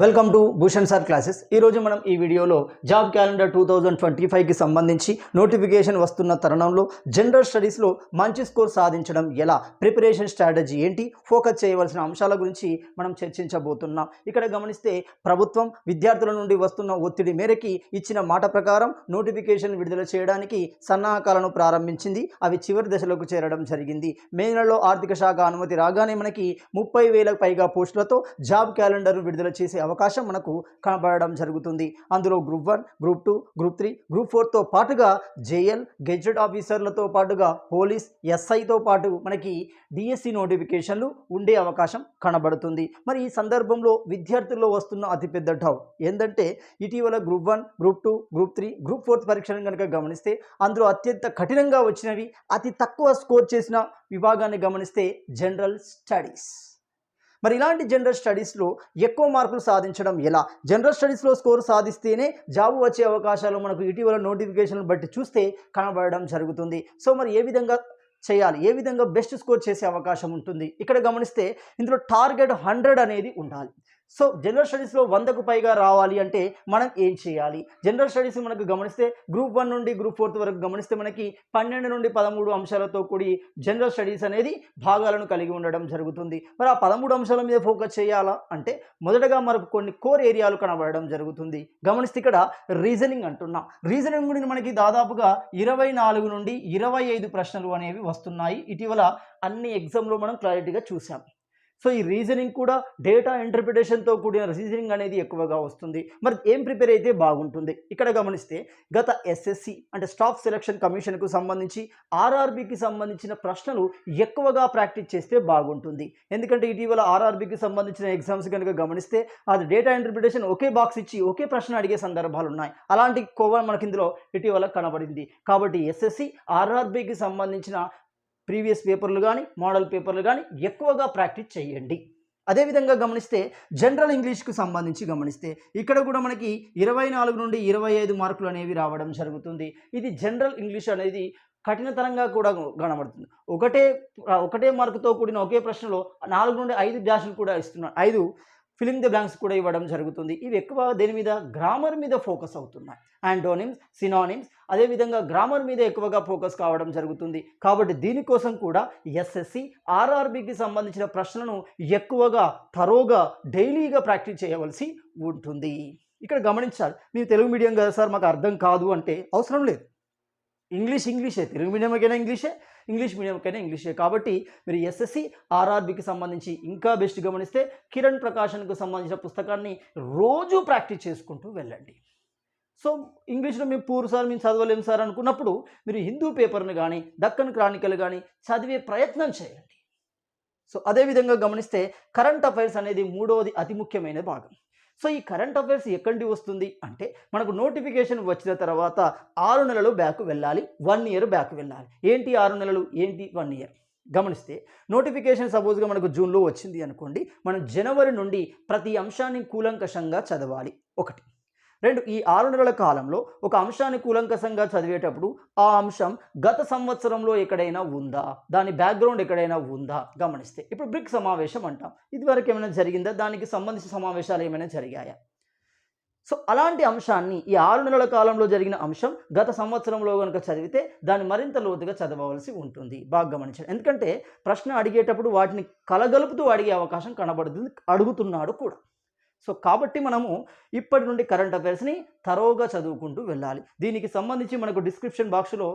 Welcome to Bhushan sir classes ఈరోజు మనం ఈ వీడియోలో job calendar two thousand twenty ఫైవ్కి సంబంధించి నోటిఫికేషన్ వస్తున్న తరుణంలో జనరల్ స్టడీస్లో మంచి స్కోర్ సాధించడం ఎలా? ప్రిపరేషన్ స్ట్రాటజీ ఏంటి? ఫోకస్ చేయవలసిన అంశాల గురించి మనం చర్చించబోతున్నాం. ఇక్కడ గమనిస్తే ప్రభుత్వం విద్యార్థుల నుండి వస్తున్న ఒత్తిడి మేరకి ఇచ్చిన మాట ప్రకారం నోటిఫికేషన్ విడుదల చేయడానికి సన్నాహకాలను ప్రారంభించింది. అవి చివరి దశలోకి చేరడం జరిగింది. మే నెలలో ఆర్థిక శాఖ అనుమతి రాగానే మనకి ముప్పై వేలకు పైగా పోస్టులతో జాబ్ క్యాలెండర్ విడుదల చేసే అవకాశం మనకు కనబడడం జరుగుతుంది. అందులో group one group two group three group ఫోర్తో పాటుగా జేఎల్ గెజెట్ ఆఫీసర్లతో పాటుగా పోలీస్ ఎస్ఐతో పాటు మనకి డిఎస్సి నోటిఫికేషన్లు ఉండే అవకాశం కనబడుతుంది. మరి ఈ సందర్భంలో విద్యార్థుల్లో వస్తున్న అతిపెద్ద డౌట్ ఏంటంటే ఇటీవల group one group two group three group fourth పరీక్షలను కనుక గమనిస్తే అందులో అత్యంత కఠినంగా వచ్చినవి అతి తక్కువ స్కోర్ చేసిన విభాగాన్ని గమనిస్తే జనరల్ స్టడీస్ మరి ఇలాంటి జనరల్ స్టడీస్లో ఎక్కువ మార్కులు సాధించడం ఎలా? జనరల్ స్టడీస్లో స్కోర్ సాధిస్తేనే జాబ్ వచ్చే అవకాశాలు మనకు ఇటీవల నోటిఫికేషన్లు బట్టి చూస్తే కనబడడం జరుగుతుంది. సో మరి ఏ విధంగా చేయాలి? ఏ విధంగా బెస్ట్ స్కోర్ చేసే అవకాశం ఉంటుంది? ఇక్కడ గమనిస్తే ఇందులో టార్గెట్ హండ్రెడ్ అనేది ఉండాలి. సో జనరల్ స్టడీస్లో వందకు పైగా రావాలి అంటే మనం ఏం చేయాలి? జనరల్ స్టడీస్ మనకు గమనిస్తే గ్రూప్ వన్ నుండి గ్రూప్ ఫోర్త్ వరకు గమనిస్తే మనకి పన్నెండు నుండి పదమూడు అంశాలతో కూడి జనరల్ స్టడీస్ అనేది భాగాలను కలిగి ఉండడం జరుగుతుంది. మరి ఆ పదమూడు అంశాల మీద ఫోకస్ చేయాలా? అంటే మొదటగా మనకు కొన్ని కోర్ ఏరియాలు కనబడడం జరుగుతుంది. గమనిస్తే ఇక్కడ రీజనింగ్ అంటున్నాం. రీజనింగ్ నుండి మనకి దాదాపుగా ఇరవై నాలుగు నుండి ఇరవై ఐదు ప్రశ్నలు అనేవి వస్తున్నాయి. ఇటీవల అన్ని ఎగ్జామ్లో మనం క్లారిటీగా చూసాం సో ఈ రీజనింగ్ కూడా డేటా ఇంటర్ప్రిటేషన్తో కూడిన రీజనింగ్ అనేది ఎక్కువగా వస్తుంది. మరి ఏం ప్రిపేర్ అయితే బాగుంటుంది? ఇక్కడ గమనిస్తే గత ఎస్ఎస్సి అంటే స్టాఫ్ సెలక్షన్ కమిషన్కు సంబంధించి ఆర్ఆర్బికి సంబంధించిన ప్రశ్నలు ఎక్కువగా ప్రాక్టీస్ చేస్తే బాగుంటుంది. ఎందుకంటే ఇటీవల ఆర్ఆర్బికి సంబంధించిన ఎగ్జామ్స్ కనుక గమనిస్తే అది డేటా ఇంటర్ప్రిటేషన్ ఒకే బాక్స్ ఇచ్చి ఒకే ప్రశ్న అడిగే సందర్భాలు ఉన్నాయి. అలాంటి కోవ మనకి ఇందులో ఇటీవల కనబడింది. కాబట్టి ఎస్ఎస్సి ఆర్ఆర్బికి సంబంధించిన ప్రీవియస్ పేపర్లు కానీ మోడల్ పేపర్లు కానీ ఎక్కువగా ప్రాక్టీస్ చేయండి. అదేవిధంగా గమనిస్తే జనరల్ ఇంగ్లీష్కు సంబంధించి గమనిస్తే ఇక్కడ కూడా మనకి ఇరవై నాలుగు నుండి ఇరవై ఐదు మార్కులు అనేవి రావడం జరుగుతుంది. ఇది జనరల్ ఇంగ్లీష్ అనేది కఠినతరంగా కూడా కనబడుతుంది. ఒకటే ఒకటే మార్కుతో కూడిన ఒకే ప్రశ్నలో నాలుగు నుండి ఐదు డాష్లు కూడా ఇస్తున్నారు ఐదు ఫిలింగ్ ది బ్లాంక్స్ కూడా ఇవ్వడం జరుగుతుంది. ఇవి ఎక్కువ దేని మీద? గ్రామర్ మీద ఫోకస్ అవుతున్నాయి. యాంటోనిమ్స్ సినానిమ్స్ అదేవిధంగా గ్రామర్ మీద ఎక్కువగా ఫోకస్ కావడం జరుగుతుంది. కాబట్టి దీనికోసం కూడా ఎస్ఎస్సి ఆర్ఆర్బికి సంబంధించిన ప్రశ్నలను ఎక్కువగా తరోగా డైలీగా ప్రాక్టీస్ చేయవలసి ఉంటుంది. ఇక్కడ గమనించాలి. మీరు తెలుగు మీడియం కదా సార్? మాకు అర్థం కాదు అంటే అవసరం లేదు. ఇంగ్లీష్ ఇంగ్లీషే తెలుగు మీడియంకైనా ఇంగ్లీషే ఇంగ్లీష్ మీడియంకైనా ఇంగ్లీషే. కాబట్టి మీరు ఎస్ఎస్సి ఆర్ఆర్బికి సంబంధించి ఇంకా బెస్ట్ గమనిస్తే కిరణ్ ప్రకాశన్కు సంబంధించిన పుస్తకాన్ని రోజు ప్రాక్టీస్ చేసుకుంటూ వెళ్ళండి. సో ఇంగ్లీష్లో మేము పూర్ సార్ మేము చదవలేము సార్ అనుకున్నప్పుడు మీరు హిందూ పేపర్ని కానీ దక్కన్ క్రానికల్ కానీ చదివే ప్రయత్నం చేయండి. సో అదేవిధంగా గమనిస్తే కరెంట్ అఫైర్స్ అనేది మూడవది అతి ముఖ్యమైన భాగం. సో ఈ కరెంట్ అఫైర్స్ ఎక్కడి వస్తుంది? అంటే మనకు నోటిఫికేషన్ వచ్చిన తర్వాత ఆరు నెలలు బ్యాక్ వెళ్ళాలి వన్ ఇయర్ బ్యాక్ వెళ్ళాలి. ఏంటి ఆరు నెలలు? ఏంటి వన్ ఇయర్? గమనిస్తే నోటిఫికేషన్ సపోజ్గా మనకు జూన్లో వచ్చింది అనుకోండి మనం జనవరి నుండి ప్రతి అంశాన్ని కూలంకషంగా చదవాలి. ఒకటి. రెండు ఈ ఆరు నెలల కాలంలో ఒక అంశాన్ని కూలంకషంగా చదివేటప్పుడు ఆ అంశం గత సంవత్సరంలో ఎక్కడైనా ఉందా? దాని బ్యాక్గ్రౌండ్ ఎక్కడైనా ఉందా? గమనిస్తే. ఇప్పుడు బ్రిక్ సమావేశం అంటాం. ఇదివరకు ఏమైనా జరిగిందా? దానికి సంబంధించిన సమావేశాలు ఏమైనా జరిగాయా? సో అలాంటి అంశాన్ని ఈ ఆరు నెలల కాలంలో జరిగిన అంశం గత సంవత్సరంలో కనుక చదివితే దాన్ని మరింత లోతుగా చదవవలసి ఉంటుంది. బాగా గమనించండి. ఎందుకంటే ప్రశ్న అడిగేటప్పుడు వాటిని కలగలుపుతూ అడిగే అవకాశం కనబడుతుంది అడుగుతున్నాడు కూడా. సో కాబట్టి మనము ఇప్పటి నుండి కరెంట్ అఫైర్స్ని తరోగా చదువుకుంటూ వెళ్ళాలి. దీనికి సంబంధించి మనకు డిస్క్రిప్షన్ బాక్స్లో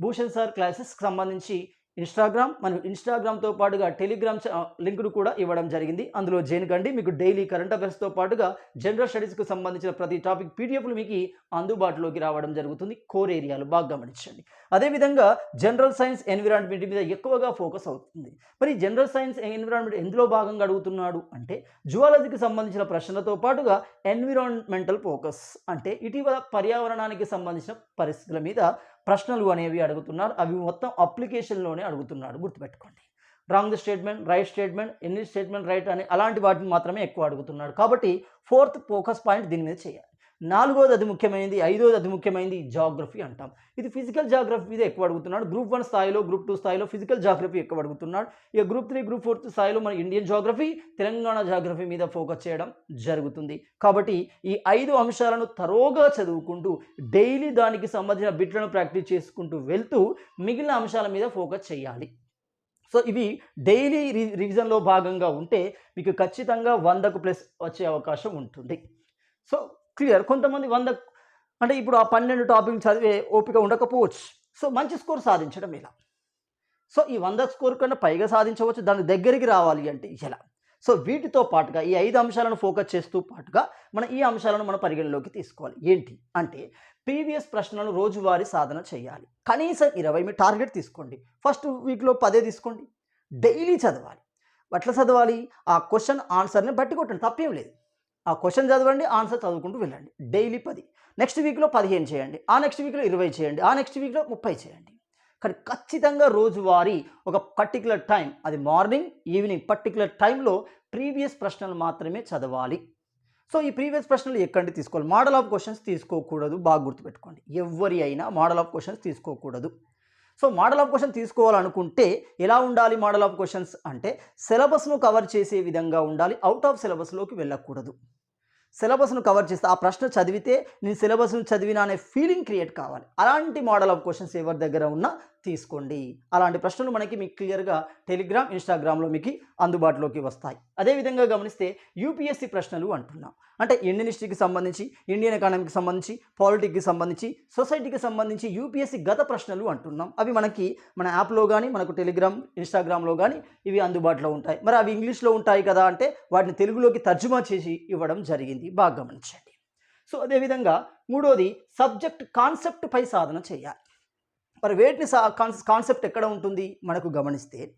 భూషణ్ సార్ క్లాసెస్కి సంబంధించి ఇన్స్టాగ్రామ్ మనం ఇన్స్టాగ్రామ్తో పాటుగా టెలిగ్రామ్ లింక్ను కూడా ఇవ్వడం జరిగింది. అందులో జాయిన్ కండి మీకు డైలీ కరెంట్ అఫైర్స్తో పాటుగా జనరల్ స్టడీస్కి సంబంధించిన ప్రతి టాపిక్ పీడిఎఫ్లు మీకు అందుబాటులోకి రావడం జరుగుతుంది. కోర్ ఏరియాలు బాగా గమనించండి. అదేవిధంగా జనరల్ సైన్స్ ఎన్విరాన్మెంట్ మీద ఎక్కువగా ఫోకస్ అవుతుంది. మరి జనరల్ సైన్స్ ఎన్విరాన్మెంట్ ఎందులో భాగంగా అడుగుతున్నాడు అంటే జువాలజీకి సంబంధించిన ప్రశ్నలతో పాటుగా ఎన్విరాన్మెంటల్ ఫోకస్. అంటే ఇటీవల పర్యావరణానికి సంబంధించిన పరిస్థితుల మీద ప్రశ్నలు అనేవి అడుగుతున్నారు. అవి మొత్తం అప్లికేషన్లోనే అడుగుతున్నాడు. గుర్తుపెట్టుకోండి. రాంగ్ స్టేట్మెంట్ రైట్ స్టేట్మెంట్ ఎన్ని స్టేట్మెంట్ రైట్ అని అలాంటి వాటిని మాత్రమే ఎక్కువ అడుగుతున్నాడు. కాబట్టి ఫోర్త్ ఫోకస్ పాయింట్ దీని మీద చేయాలి. నాలుగోది అతి ముఖ్యమైనది ఐదోది అతి ముఖ్యమైనది జాగ్రఫీ అంటాం. ఇది ఫిజికల్ జాగ్రఫీ మీద ఎక్కువ అడుగుతున్నాడు. గ్రూప్ వన్ స్థాయిలో గ్రూప్ టూ స్థాయిలో ఫిజికల్ జాగ్రఫీ ఎక్కువ అడుగుతున్నాడు. ఇక గ్రూప్ త్రీ గ్రూప్ ఫోర్త్ స్థాయిలో మన ఇండియన్ జాగ్రఫీ తెలంగాణ జాగ్రఫీ మీద ఫోకస్ చేయడం జరుగుతుంది. కాబట్టి ఈ ఐదు అంశాలను తరోగా చదువుకుంటూ డైలీ దానికి సంబంధించిన బిట్లను ప్రాక్టీస్ చేసుకుంటూ వెళ్తూ మిగిలిన అంశాల మీద ఫోకస్ చేయాలి. సో ఇవి డైలీ రి రివిజన్లో భాగంగా ఉంటే మీకు ఖచ్చితంగా వందకు ప్లస్ వచ్చే అవకాశం ఉంటుంది. సో క్లియర్ కొంతమంది వంద అంటే ఇప్పుడు ఆ పన్నెండు టాపిక్ చదివే ఓపిక ఉండకపోవచ్చు. సో మంచి స్కోర్ సాధించడం ఇలా సో ఈ వంద స్కోర్ కన్నా పైగా సాధించవచ్చు దాని దగ్గరికి రావాలి అంటే ఎలా? సో వీటితో పాటుగా ఈ ఐదు అంశాలను ఫోకస్ చేస్తూ పాటుగా మనం ఈ అంశాలను మనం పరిగణలోకి తీసుకోవాలి. ఏంటి? అంటే ప్రీవియస్ ప్రశ్నలను రోజువారీ సాధన చేయాలి. కనీసం ఇరవై మీ టార్గెట్ తీసుకోండి. ఫస్ట్ వీక్లో పదే తీసుకోండి. డైలీ చదవాలి. అట్లా చదవాలి? ఆ క్వశ్చన్ ఆన్సర్ని బట్టి కొట్టండి. తప్పేం లేదు. ఆ క్వశ్చన్ చదవండి ఆన్సర్ చదువుకుంటూ వెళ్ళండి. డైలీ పది. నెక్స్ట్ వీక్లో పదిహేను చేయండి. ఆ నెక్స్ట్ వీక్లో ఇరవై చేయండి. ఆ నెక్స్ట్ వీక్లో ముప్పై చేయండి. కానీ ఖచ్చితంగా రోజువారీ ఒక పర్టికులర్ టైం అది మార్నింగ్ ఈవినింగ్ పర్టికులర్ టైంలో ప్రీవియస్ ప్రశ్నలు మాత్రమే చదవాలి. సో ఈ ప్రీవియస్ ప్రశ్నలు ఎక్కడి తీసుకోవాలి? మోడల్ ఆఫ్ క్వశ్చన్స్ తీసుకోకూడదు. బాగా గుర్తుపెట్టుకోండి. ఎవరి అయినా మోడల్ ఆఫ్ క్వశ్చన్స్ తీసుకోకూడదు. సో మోడల్ ఆఫ్ క్వశ్చన్ తీసుకోవాలనుకుంటే ఎలా ఉండాలి మోడల్ ఆఫ్ క్వశ్చన్స్ అంటే సిలబస్ను కవర్ చేసే విధంగా ఉండాలి అవుట్ ఆఫ్ సిలబస్లోకి వెళ్ళకూడదు. సిలబస్ను కవర్ చేస్తే ఆ ప్రశ్న చదివితే నేను సిలబస్ను చదివినా అనే ఫీలింగ్ క్రియేట్ కావాలి. అలాంటి మోడల్ ఆఫ్ క్వశ్చన్స్ ఎవరి దగ్గర ఉన్నా తీసుకోండి. అలాంటి ప్రశ్నలు మనకి మీకు క్లియర్గా టెలిగ్రామ్ ఇన్స్టాగ్రామ్లో మీకు అందుబాటులోకి వస్తాయి. అదేవిధంగా గమనిస్తే యూపీఎస్సీ ప్రశ్నలు అంటున్నాం. అంటే ఇండియన్ హిస్టరీకి సంబంధించి ఇండియన్ ఎకానమీకి సంబంధించి పాలిటిక్కి సంబంధించి సొసైటీకి సంబంధించి యూపీఎస్సీ గత ప్రశ్నలు అంటున్నాం. అవి మనకి మన యాప్లో కానీ మనకు టెలిగ్రామ్ ఇన్స్టాగ్రామ్లో కానీ ఇవి అందుబాటులో ఉంటాయి. మరి అవి ఇంగ్లీష్లో ఉంటాయి కదా అంటే వాటిని తెలుగులోకి తర్జుమా చేసి ఇవ్వడం జరిగింది. బాగా గమనించండి. సో అదేవిధంగా మూడోది సబ్జెక్ట్ కాన్సెప్ట్ పై సాధన చేయాలి. మరి వేటిని సా కాన్సెప్ట్ ఎక్కడ ఉంటుంది మనకు గమనిస్తే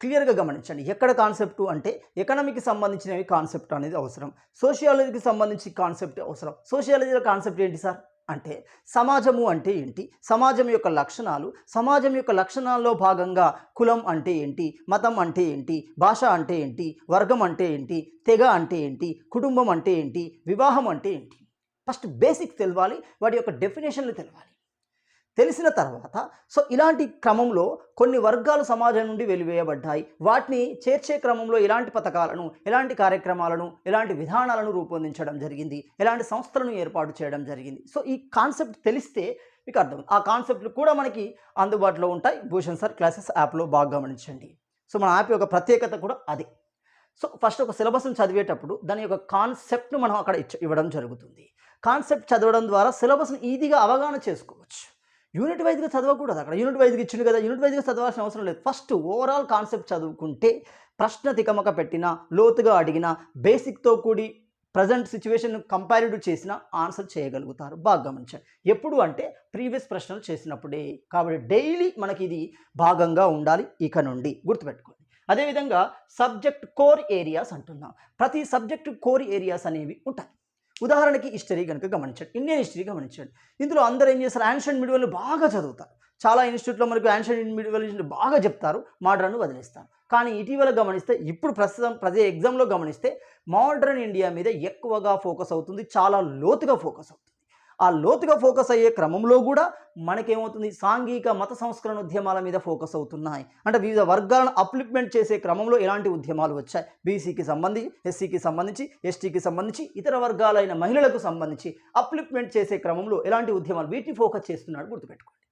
క్లియర్గా గమనించండి. ఎక్కడ కాన్సెప్ట్ అంటే ఎకనామీకి సంబంధించినవి కాన్సెప్ట్ అనేది అవసరం. సోషియాలజీకి సంబంధించి కాన్సెప్ట్ అవసరం. సోషియాలజీలో కాన్సెప్ట్ ఏంటి సార్? అంటే సమాజము అంటే ఏంటి? సమాజం యొక్క లక్షణాలు సమాజం యొక్క లక్షణాల్లో భాగంగా కులం అంటే ఏంటి? మతం అంటే ఏంటి? భాష అంటే ఏంటి? వర్గం అంటే ఏంటి? తెగ అంటే ఏంటి? కుటుంబం అంటే ఏంటి? వివాహం అంటే ఏంటి? ఫస్ట్ బేసిక్స్ తెలవాలి వాటి యొక్క డెఫినేషన్లు తెలవాలి. తెలిసిన తర్వాత సో ఇలాంటి క్రమంలో కొన్ని వర్గాలు సమాజం నుండి వెలివేయబడ్డాయి. వాటిని చేర్చే క్రమంలో ఎలాంటి పథకాలను ఎలాంటి కార్యక్రమాలను ఎలాంటి విధానాలను రూపొందించడం జరిగింది. ఎలాంటి సంస్థలను ఏర్పాటు చేయడం జరిగింది. సో ఈ కాన్సెప్ట్ తెలిస్తే మీకు అర్థం. ఆ కాన్సెప్ట్లు కూడా మనకి అందుబాటులో ఉంటాయి. భూషణ్ సార్ క్లాసెస్ యాప్లో బాగా గమనించండి. సో మన యాప్ యొక్క ప్రత్యేకత కూడా అదే. సో ఫస్ట్ ఒక సిలబస్ని చదివేటప్పుడు దాని యొక్క కాన్సెప్ట్ను మనం అక్కడ ఇచ్చ ఇవ్వడం జరుగుతుంది. కాన్సెప్ట్ చదవడం ద్వారా సిలబస్ని ఈజీగా అవగాహన చేసుకోవచ్చు. యూనిట్ వైజ్గా చదవకూడదు. అక్కడ యూనిట్ వైజ్గా ఇచ్చిండు కదా యూనిట్ వైజ్గా చదవాల్సిన అవసరం లేదు. ఫస్ట్ ఓవరాల్ కాన్సెప్ట్ చదువుకుంటే ప్రశ్న తికమక పెట్టిన లోతుగా అడిగిన బేసిక్తో కూడి ప్రజెంట్ సిచ్యువేషన్ కంపారిటివ్ చేసిన ఆన్సర్ చేయగలుగుతారు. బాగా గమనించండి. ఎప్పుడు అంటే ప్రీవియస్ ప్రశ్నలు చేసినప్పుడే. కాబట్టి డైలీ మనకి ఇది భాగంగా ఉండాలి ఇక నుండి. గుర్తుపెట్టుకోండి. అదేవిధంగా సబ్జెక్ట్ కోర్ ఏరియాస్ అంటున్నాం. ప్రతి సబ్జెక్ట్ కోర్ ఏరియాస్ అనేవి ఉంటాయి. ఉదాహరణకి హిస్టరీ కనుక గమనించండి. ఇండియన్ హిస్టరీ గమనించండి. ఇందులో అందరూ ఏం చేస్తారు? యాన్షియంట్ మిడివల్ బాగా చదువుతారు. చాలా ఇన్స్టిట్యూట్లో మనకు యాన్షియంట్ మిడివల్ బాగా చెప్తారు. మోడర్న్ వదిలేస్తారు. కానీ ఇటీవల గమనిస్తే ఇప్పుడు ప్రస్తుతం ప్రతి ఎగ్జామ్లో గమనిస్తే మోడర్న్ ఇండియా మీద ఎక్కువగా ఫోకస్ అవుతుంది. చాలా లోతుగా ఫోకస్ అవుతుంది. ఆ లోతుగా ఫోకస్ అయ్యే క్రమంలో కూడా మనకేమవుతుంది? సాంఘిక మత సంస్కరణ ఉద్యమాల మీద ఫోకస్ అవుతున్నాయి. అంటే వివిధ వర్గాలను అప్లిప్మెంట్ చేసే క్రమంలో ఎలాంటి ఉద్యమాలు వచ్చాయి? బీసీకి సంబంధించి ఎస్సీకి సంబంధించి ఎస్టీకి సంబంధించి ఇతర వర్గాలైన మహిళలకు సంబంధించి అప్లిప్మెంట్ చేసే క్రమంలో ఎలాంటి ఉద్యమాలు వీటిని ఫోకస్ చేస్తున్నాడు గుర్తుపెట్టుకోండి.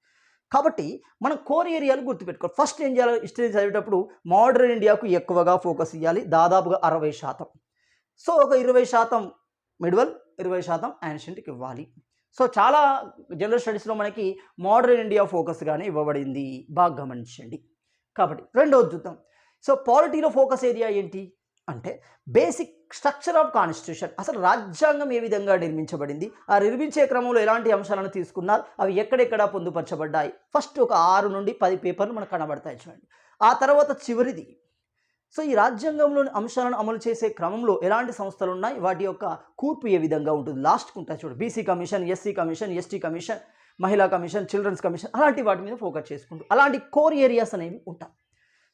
కాబట్టి మనం కోర్ ఏరియాలు గుర్తుపెట్టుకోవాలి ఫస్ట్ ఏం చేయాలి? హిస్టరీ చదివేటప్పుడు మోడర్న్ ఇండియాకు ఎక్కువగా ఫోకస్ ఇవ్వాలి దాదాపుగా అరవై శాతం. సో ఒక ఇరవై శాతం మిడ్వల్ ఇరవై శాతం యాన్షియంట్కి ఇవ్వాలి. సో చాలా జనరల్ స్టడీస్లో మనకి మోడర్న్ ఇండియా ఫోకస్గానే ఇవ్వబడింది. బాగా గమనించండి. కాబట్టి రెండవది చూద్దాం. సో పాలిటీలో ఫోకస్ ఏరియా ఏంటి? అంటే బేసిక్ స్ట్రక్చర్ ఆఫ్ కాన్స్టిట్యూషన్. అసలు రాజ్యాంగం ఏ విధంగా నిర్మించబడింది? ఆ నిర్మించే క్రమంలో ఎలాంటి అంశాలను తీసుకున్నారు? అవి ఎక్కడెక్కడ పొందుపరచబడ్డాయి? ఫస్ట్ ఒక ఆరు నుండి పది పేపర్లు మనకు కనబడతాయి చూడండి. ఆ తర్వాత చివరిది సో ఈ రాజ్యాంగంలోని అంశాలను అమలు చేసే క్రమంలో ఎలాంటి సంస్థలు ఉన్నాయి వాటి యొక్క కూర్పు ఏ విధంగా ఉంటుంది? లాస్ట్కి ఉంటాయి చూడు. BC commission SC commission ST commission మహిళా కమిషన్ చిల్డ్రన్స్ కమిషన్ అలాంటి వాటి మీద ఫోకస్ చేసుకుంటూ అలాంటి కోర్ ఏరియాస్ అనేవి ఉంటాయి.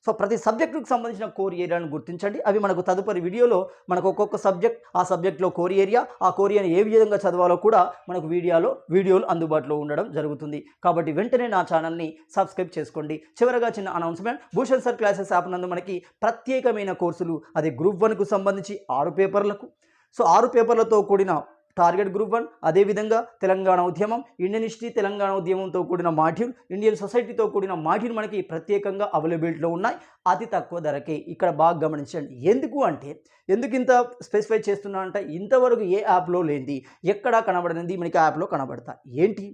సో ప్రతి సబ్జెక్టుకు సంబంధించిన కోర్ ఏరియాను గుర్తించండి. అవి మనకు తదుపరి వీడియోలో మనకు ఒక్కొక్క సబ్జెక్ట్ ఆ సబ్జెక్ట్లో కోర్ ఏరియా ఆ కోర్ ఏ విధంగా చదవాలో కూడా మనకు వీడియోలో వీడియోలు అందుబాటులో ఉండడం జరుగుతుంది. కాబట్టి వెంటనే నా ఛానల్ని సబ్స్క్రైబ్ చేసుకోండి. చివరగా చిన్న announcement Bhushan sir classes app నందు మనకి ప్రత్యేకమైన కోర్సులు అది గ్రూప్ వన్కు సంబంధించి ఆరు పేపర్లకు. సో ఆరు పేపర్లతో కూడిన టార్గెట్ గ్రూప్ వన్ అదేవిధంగా తెలంగాణ ఉద్యమం ఇండియన్ హిస్టరీ తెలంగాణ ఉద్యమంతో కూడిన మాడ్యూల్ ఇండియన్ సొసైటీతో కూడిన మాడ్యూల్ మనకి ప్రత్యేకంగా అవైలబిలిటీలో ఉన్నాయి అతి తక్కువ ధరకే. ఇక్కడ బాగా గమనించండి. ఎందుకు అంటే ఎందుకు ఇంత స్పెసిఫై చేస్తున్నా అంటే ఇంతవరకు ఏ యాప్లో లేనిది ఎక్కడా కనబడనిది మనకి ఆ యాప్లో కనబడతా. ఏంటి?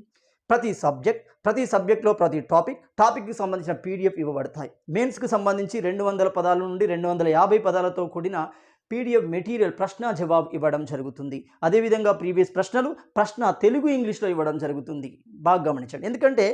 ప్రతి సబ్జెక్ట్ ప్రతి సబ్జెక్ట్లో ప్రతి టాపిక్ టాపిక్కి సంబంధించిన పీడిఎఫ్ ఇవ్వబడతాయి. మెయిన్స్కి సంబంధించి రెండు వందల పదాల నుండి రెండు వందల యాభై పదాలతో కూడిన పీడిఎఫ్ మెటీరియల్ ప్రశ్న జవాబు ఇవ్వడం జరుగుతుంది. అదేవిధంగా ప్రీవియస్ ప్రశ్నలు ప్రశ్న తెలుగు ఇంగ్లీష్లో ఇవ్వడం జరుగుతుంది. బాగా గమనించండి. ఎందుకంటే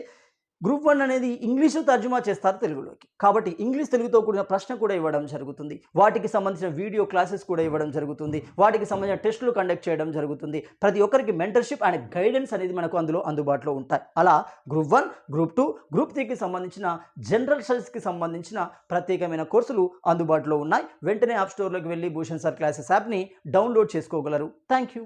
గ్రూప్ వన్ అనేది ఇంగ్లీషు తర్జుమా చేస్తారు తెలుగులోకి. కాబట్టి ఇంగ్లీష్ తెలుగుతో కూడిన ప్రశ్న కూడా ఇవ్వడం జరుగుతుంది. వాటికి సంబంధించిన వీడియో క్లాసెస్ కూడా ఇవ్వడం జరుగుతుంది. వాటికి సంబంధించిన టెస్టులు కండక్ట్ చేయడం జరుగుతుంది. ప్రతి ఒక్కరికి మెంటర్షిప్ అండ్ గైడెన్స్ అనేది మనకు అందులో అందుబాటులో ఉంటాయి. అలా group one group two group త్రీకి సంబంధించిన జనరల్ స్టడీస్కి సంబంధించిన ప్రత్యేకమైన కోర్సులు అందుబాటులో ఉన్నాయి. వెంటనే యాప్ స్టోర్లోకి వెళ్ళి భూషణ్ సార్ క్లాసెస్ యాప్ని డౌన్లోడ్ చేసుకోగలరు. Thank you